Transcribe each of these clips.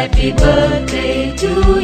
Happy birthday to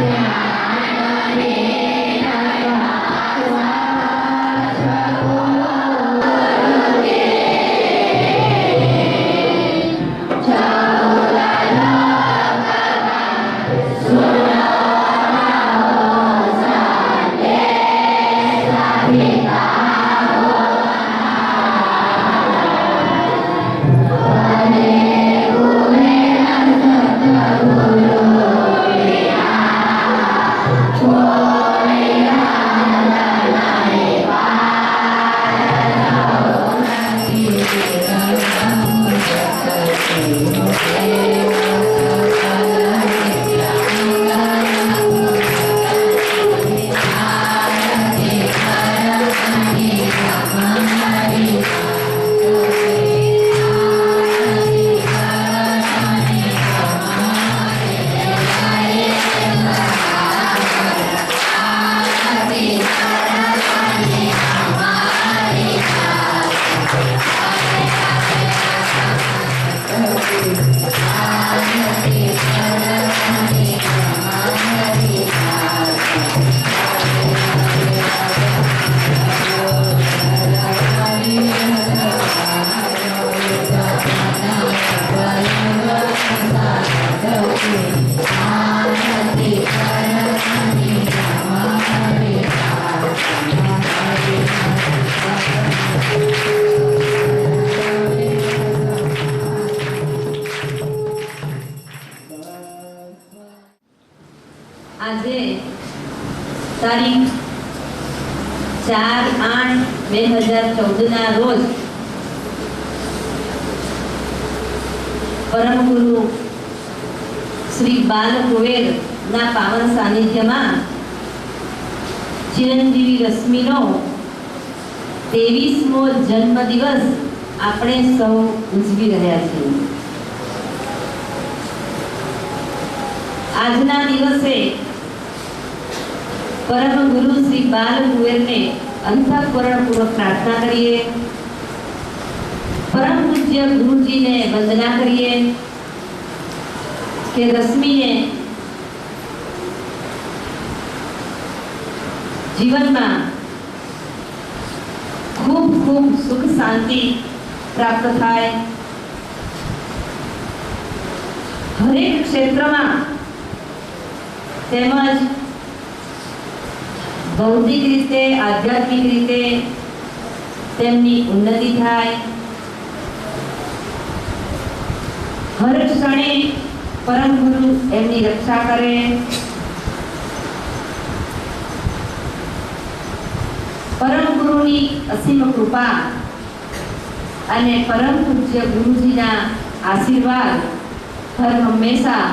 આજે તારીખ ચાર આઠ બે હજાર ચૌદના રોજ પરમ ગુરુ શ્રી બાલ કુવેરના પાવન સાનિધ્યમાં ચિરંજીવી રશ્મિનો ત્રેવીસમો જન્મદિવસ આપણે સૌ ઉજવી રહ્યા છીએ. આજના દિવસે પરમ ગુરુ શ્રી બાલ કુંવરને અંતઃકરણપૂર્વક પ્રાર્થના કરીએ પરમ પૂજ્ય ગુરુજીને વંદના કરીએ કે રશ્મિને જીવનમાં ખૂબ ખૂબ સુખ શાંતિ પ્રાપ્ત થાય હરેક ક્ષેત્રમાં તેમજ ભૌતિક રીતે, આધ્યાત્મિક રીતે તેમની ઉન્નતિ થાય. હર ક્ષણે પરમ ગુરુ એમની રક્ષા કરે. પરમ ગુરુની અસીમ કૃપા અને પરમ પૂજ્ય ગુરુજીના આશીર્વાદ હર હંમેશા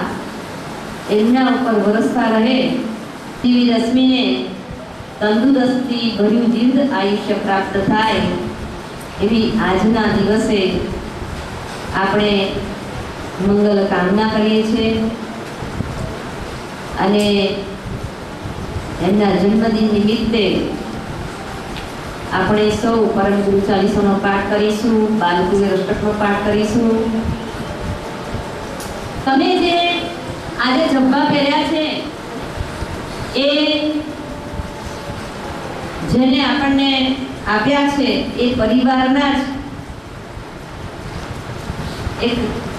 એમના ઉપર વરસતા રહે. તેવી રશ્મિને તંદુરસ્તી ભર્યું જીવન આયુષ્ય પ્રાપ્ત થાય એવી આજના દિવસે આપણે મંગલ કામના કરીએ છીએ. અને એમના જન્મદિન નિમિત્તે આપણે સૌ પરમ ગુરુ ચાલીસોનો પાઠ કરીશું બાલકુબેર અષ્ટકનો પાઠ કરીશું. તમે જે આજે જબ્બા પહેર્યા છે, એ જેને આપણને આપ્યા છે એ પરિવારના જ એક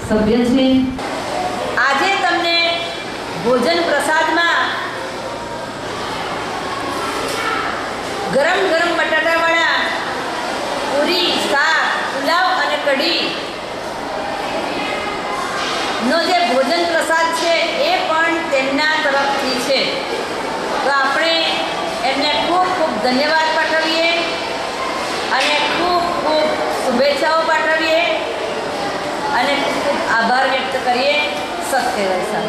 સભ્ય છે. આજે તમને ભોજન પ્રસાદમાં ગરમ ગરમ બટાટાવાળા પૂરી, શાક, પુલાવ અને કઢી નો જે ભોજન પ્રસાદ છે એ પણ તેમના તરફથી છે. તો આપણે એમને ધન્યવાદ પાઠવીએ અને ખૂબ ખૂબ શુભેચ્છાઓ પાઠવીએ અને ખૂબ આભાર વ્યક્ત કરીએ. સત્ય વૈસા